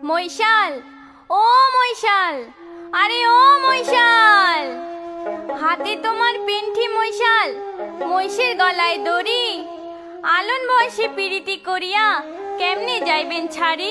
মৈশাল ও মৈশাল আরে ও মৈশাল হাতে তোমার পেন্ঠি মৈশাল মহিষের গলায় দড়ি, আলন বয়সে পিড়িতি করিয়া কেমনে যাইবেন ছাড়ি?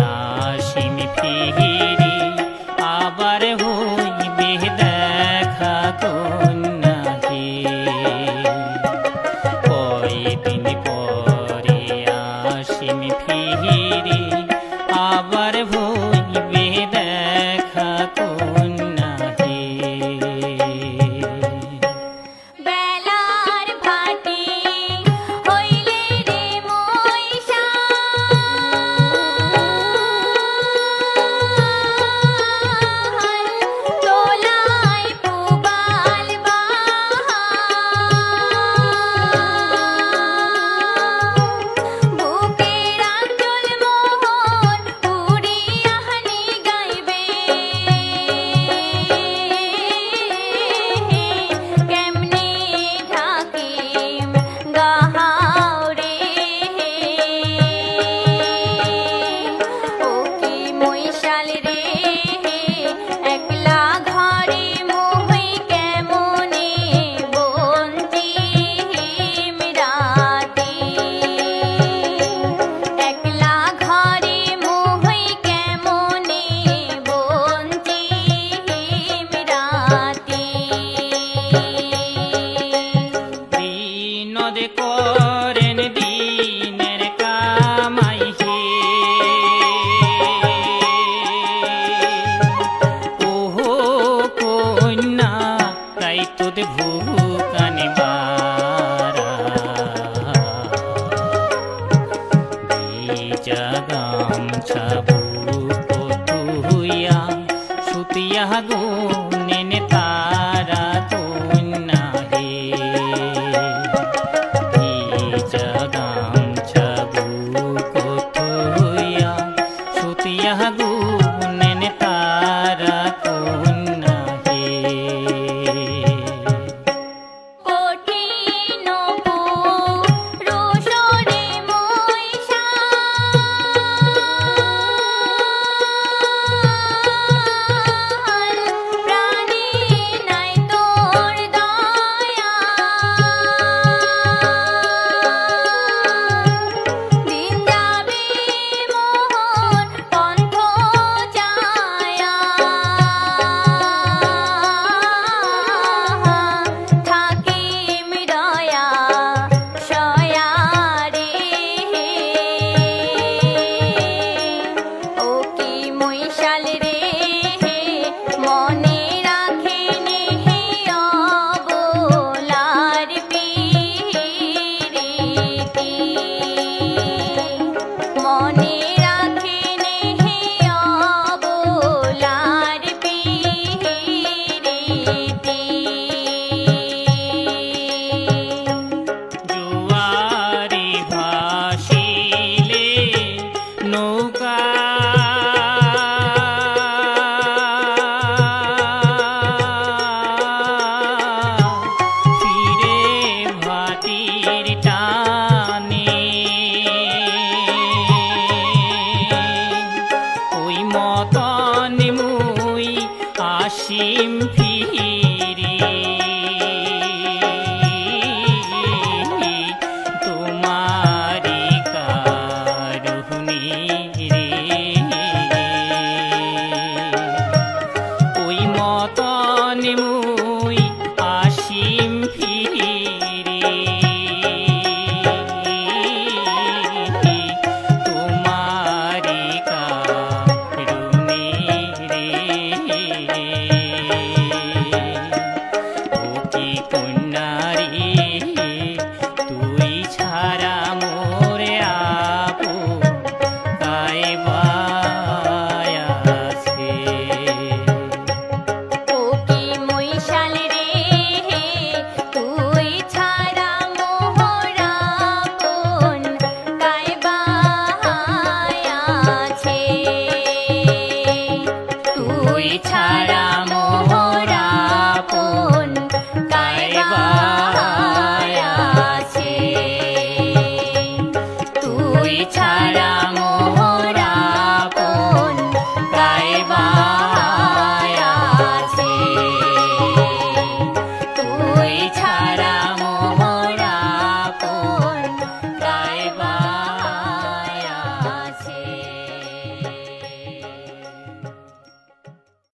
আবার ভোর রে যদি ভুকানি মারা গামছা বুকো তুইয়া সুতিয়া গো নেনে তারা তুন্না হে। গামছা বুকো তুইয়া সুতিয়া গো Valeria. পশ্চিম ফিরি। তোমারি কারুহনি রে। ওই মতন মু Nara.